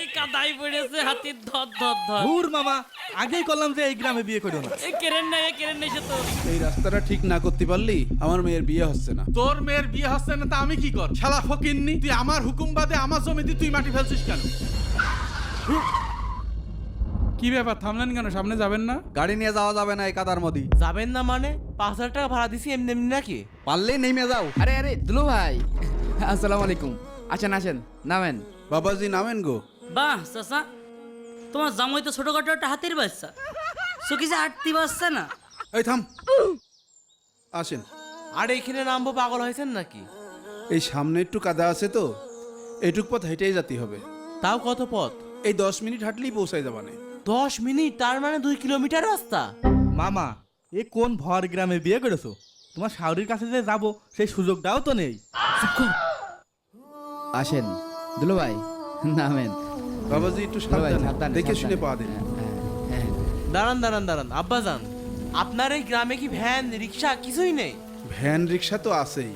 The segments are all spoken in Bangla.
হাতি কাদাই পড়েছে হাতির ধর ধর ধর। ধুর মামা আগেই করলাম যে এই গ্রামে বিয়ে করো না। এ কেরেন নাই এ কেরেন নাই তো। এই রাস্তাটা ঠিক না করতে পারলি আমার মেয়ের বিয়ে হচ্ছে না। তোর মেয়ের বিয়ে হচ্ছে না তা আমি কি কর শালা ফকিন্নি তুই আমার হুকুম বাদে আমার জমিতে তুই মাটি ফেলছিস কেন? কি ব্যাপার থামলেন কেন? সামনে যাবেন না? গাড়ি নিয়ে যাওয়া যাবে না এই কাদার মধ্যে। যাবেন না মানে? পাঁচ হাজার টাকা ভাড়া দিছি এমনি এমনি নাকি? পারলেই নেমে যাও। আরে আরে দুলু ভাই। আসসালামু আলাইকুম। আসেন আসেন নামেন। বাবাজি নামেন গো। বাহ চাচা। তোমার জামাই তো ছোটখাটো একটা হাতির বাচ্চা। সুখী যে আটতি বাচ্চা না। এই থাম। আসেন। আর এইখানে নামবো পাগল হয়েছেন নাকি? এই সামনে একটু কাদা আছে তো। এইটুক পথ হেঁটেই যেতে হবে। তাও কত পথ? এই দশ মিনিট হাঁটলেই পৌঁছাই যাবানে দশ মিনিট? তার মানে দুই কিলোমিটার রাস্তা? মামা এ কোন ভর গ্রামে বিয়ে করেছ? তোমার শাওরির কাছে যে যাব সেই সুযোগটাও তো নেই। আসেন। দুলু ভাই নামেন। বাবাজি একটু সাবধানে। দেখে শুনে পা দেন। হ্যাঁ, হ্যাঁ, হ্যাঁ। দাঁড়ান দাঁড়ান দাঁড়ান। আব্বা যান আপনার এই গ্রামে কি ভ্যান রিক্সা কিছুই নেই? ভ্যান রিক্সা তো আছেই।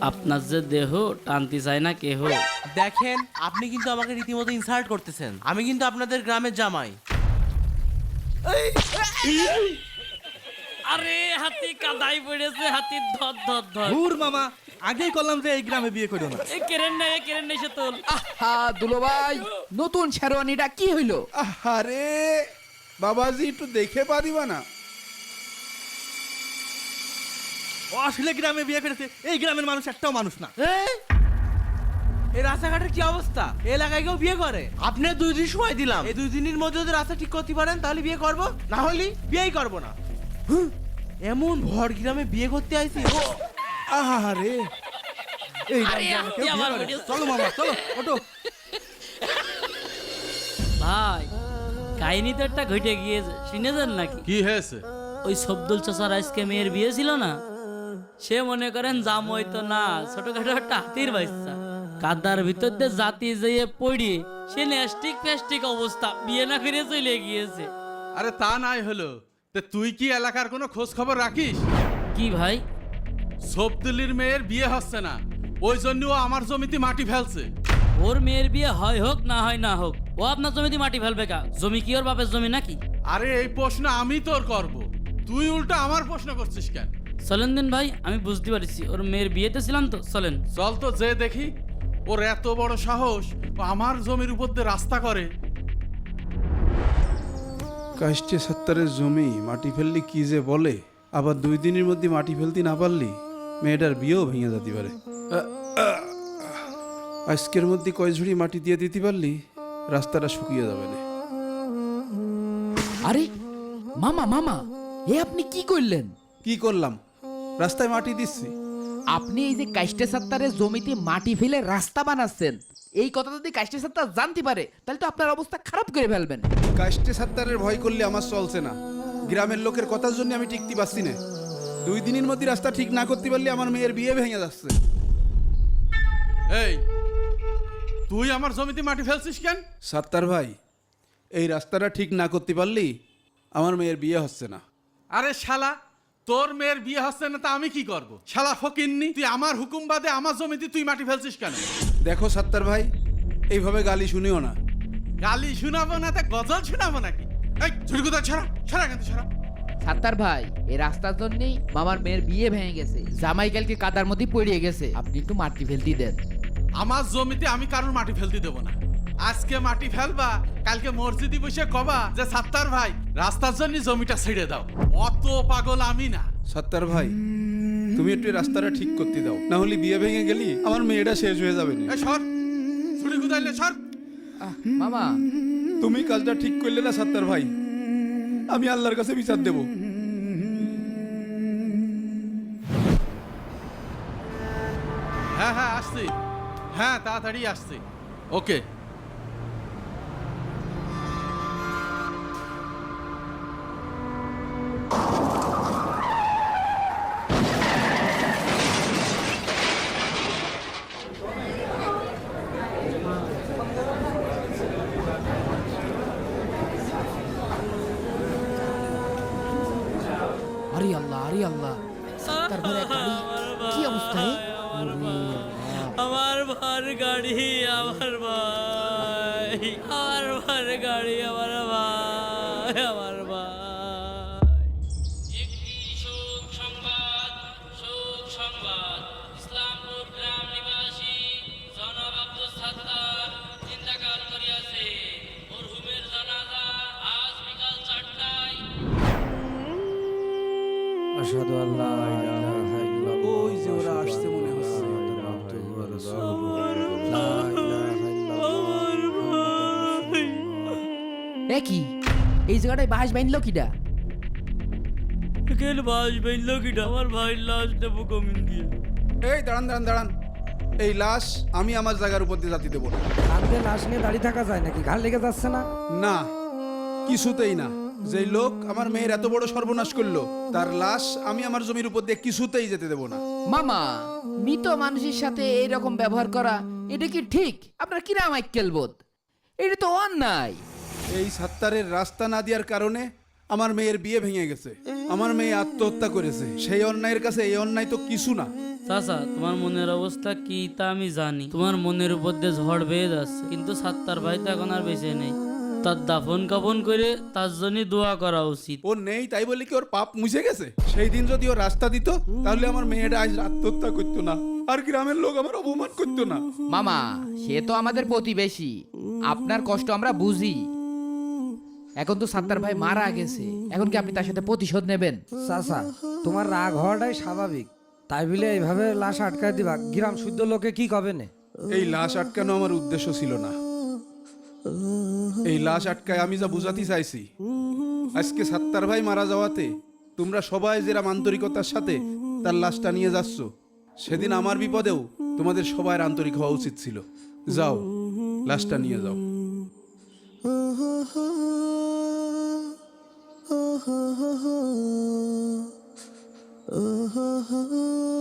আপনার যে দেহ টানতে চায় না কেহ। দেখেন আপনি কিন্তু আমাকে রীতিমতো ইনসাল্ট করতেছেন। আমি কিন্তু আপনাদের গ্রামের জামাই। আরে হাতি কাদাই পড়েছে হাতির ধর ধর ধর। ধুর মামা। আগেই করলাম যে এই গ্রামে বিয়ে করো না। এ কেরেন নাই এ কেরেন নাই সে তো হা দুলু ভাই নতুন শেরওয়ানিটা কি হইল? আরে বাবাজি একটু দেখে পা দিবা না। ও আসলে গ্রামে বিয়ে করেছে এই গ্রামের মানুষ একটাও মানুষ না। এই রাস্তাঘাটের কি অবস্থা? এই এলাকায় কেউ বিয়ে করে? আপনি দুই দিন সময় দিলাম। এই দুই দিনের মধ্যে যদি রাস্তা ঠিক করতে পারেন তাহলে বিয়ে করব। না হলে বিয়েই করব না। হুঁ, এমন ভর গ্রামে বিয়ে করতে আইছি। ও, আহারে। এই। চলো মামা চলো ওটো ভাই কাহিনী তো একটা ঘটে গিয়েছে শুনেছেন নাকি? কি হয়েছে? ওই সবদুল চাচার আজকে মেয়ের বিয়ে ছিল না? সে মনে করেন জামই তো না ছোটখাটো একটা হাতির বাচ্চা। কাদার ভিতর দিয়ে জাতি যেয়ে পড়ি সে নেস্টিক ফেস্টিক অবস্থা বিয়ে না করে চলে গিয়েছে। আরে তা নাই হলো। তে তুই কি এলাকার কোনো খোঁজ খবর রাখিস? কি ভাই? সবদুলির মেয়ের বিয়ে হচ্ছে না। ওই জন্য ও আমার জমিতে মাটি ফেলছে। ওর মেয়ের বিয়ে হয় হোক না হয় না হোক ও আপনার জমিতে মাটি ফেলবে কা? জমি কি ওর বাপের জমি নাকি? আরে এই প্রশ্ন আমি তোর করব। তুই উল্টা আমার প্রশ্ন করছিস কেন? চলেন দিন ভাই আমি বুঝতে পারছি ওর মেয়ের বিয়েতে ছিলাম তো চলেন। চল তো যে দেখি ওর এত বড় সাহস ও আমার জমির উপর দিয়ে রাস্তা করে। কাষ্টে সত্তরের জমি মাটি ফেললি কি যে বলে? আবার দুই দিনের মধ্যে মাটি ফেলতে না পারলি? মেয়েটার বিয়েও ভেঙে যেতে পারে। আজকের মধ্যে কয় ঝুড়ি মাটি দিয়ে দিতে পারলি রাস্তাটা শুকিয়ে যাবে না। আরে মামা মামা এ আপনি কি করলেন? কি করলাম? রাস্তায় মাটি দিচ্ছি। আপনি এই যে কাষ্টে সাত্তারের জমিতে মাটি ফেলে রাস্তা বানাচ্ছেন এই কথা যদি কাষ্টে সাত্তার জানতে পারে তাহলে তো আপনার অবস্থা খারাপ করে ফেলবেন। কাষ্টে সাত্তারের ভয় করলে আমার চলছে না। গ্রামের লোকের কথার জন্য আমি টিকতে পারছি না। দুই দিনের মধ্যে রাস্তা ঠিক না করতে পারলে আমার মেয়ের বিয়ে ভেঙে যাচ্ছে। এই তুই আমার জমিতে মাটি ফেলছিস কেন? সাত্তার ভাই এই রাস্তাটা ঠিক না করতে পারলি আমার মেয়ের বিয়ে হচ্ছে না। আরে শালা তোর মেয়ের বিয়ে হচ্ছে না তা আমি কি করব? শালা ফকিন্নি তুই আমার হুকুম বাদে আমার জমিতে তুই মাটি ফেলছিস কেন? দেখো সাত্তার ভাই এইভাবে গালি শুনিও না। গালি শোনাবো না তা গজল শোনাবো নাকি? এই ঝুড়কুদা ছাড়া ছাড়া কিন্তু ছাড়া। সাত্তার ভাই এই রাস্তার জন্যই মামার মেয়ের বিয়ে ভেঙে গেছে। জামাই কালকে কাদার মধ্যে পড়িয়ে গেছে। আপনি একটু মাটি ফেলতে দেন। আমার জমিতে আমি কারোর মাটি ফেলতে দেবো না। আজকে মাটি ফেলবা কালকে মসজিদে বসে কবা যে সাত্তার ভাই রাস্তার জন্য জমিটা ছেড়ে দাও। অত পাগল আমি না। সাত্তার ভাই তুমি একটু রাস্তাটা ঠিক করতে দাও। না হলে বিয়ে ভেঙে গেলি আমার মেয়েটা শেষ হয়ে যাবে না। এই সর ছুরি কুদাইলে সর। মামা। তুমি কাজটা ঠিক করলে না সাত্তার ভাই? আমি আল্লাহর কাছে বিচার দেব। হ্যাঁ হ্যাঁ আসছি। হ্যাঁ তাড়াতাড়ি আসছি। ওকে। আমার ভার গাড়ি আমার ভাই আমার ভাই গাড়ি আমার ভাই আমার ভাই। একটি শোক সংবাদ শোক সংবাদ। ইসলামপুর গ্রাম নিবাসী জনাব আব্দুল সাত্তার চিন্তাকাল করিয়াছে মরহুমের জানাজা আজ বিকাল চারটায়। আশহাদু আল্লা ইলাহা ইল্লাল্লাহ ওই যে ওরা আসছে এ কি এই জায়গাটায় বাঁশ বাইনলো কিডা? কেন বাস বেনলো কিটা আমার ভাইয়ের লাশ দেবো কমিন দিয়ে। এই দাঁড়ান দাঁড়ান দাঁড়ান। এই লাশ আমি আমার জায়গার উপর দিয়ে জাতি দেবো না। লাশ নিয়ে দাঁড়িয়ে থাকা যায় নাকি? ঘাল লেগে যাচ্ছে না? না কিছুতেই না। যেই লোক আমার মেয়ের এত বড় সর্বনাশ করল তার লাশ আমি আমার জমির উপর দিয়ে কিছুতেই যেতে দেবো না। মামা মৃত মানুষের সাথে এইরকম ব্যবহার করা এটা কি ঠিক? আপনার কিরাম আইকেল বোধ? এটা তো অন্যায়। এই সাত্তারের রাস্তা না দেওয়ার কারণে আমার মেয়ের বিয়ে ভেঙে গেছে। আমার মেয়ে আত্মহত্যা করেছে। সেই অন্যায়ের কাছে এই অন্যায় তো কিছু না। চাচা তোমার মনের অবস্থা কি তা আমি জানি। তোমার মনের উপর দিয়ে ঝড় বেয়ে যাচ্ছে। কিন্তু সাত্তার ভাই তো এখন আর বেঁচে নেই। তার দাফন কাফন করে তার জন্য দোয়া করা উচিত। ও নেই তাই বলে কি ওর পাপ মুছে গেছে? সেই দিন যদি ও রাস্তা দিত তাহলে আমার মেয়েটা আজ আত্মহত্যা করতো না। আর গ্রামের লোক আমার অপমান করতো না। মামা সে তো আমাদের প্রতিবেশী। আপনার কষ্ট আমরা বুঝি। এখন তো সাত্তার ভাই মারা গেছে। এখন কি আপনি তার সাথে প্রতিশোধ নেবেন? চাচা তোমার রাগ হওয়াটাই স্বাভাবিক। তাই বলে এইভাবে লাশ আটকায় দিবা। গ্রাম শুদ্ধ লোকে কি কবে নে? এই লাশ আটকানো আমার উদ্দেশ্য ছিল না। এই লাশ আটকায় আমি যা বুঝাতে চাইছি আজকে সাত্তার ভাই মারা যাওয়াতে তোমরা সবাই যেরা আন্তরিকতার সাথে তার লাশটা নিয়ে যাচ্ছ সেদিন আমার বিপদেও তোমাদের সবাই আন্তরিক হওয়া উচিত ছিল যাও লাশটা নিয়ে যাও Oh, oh.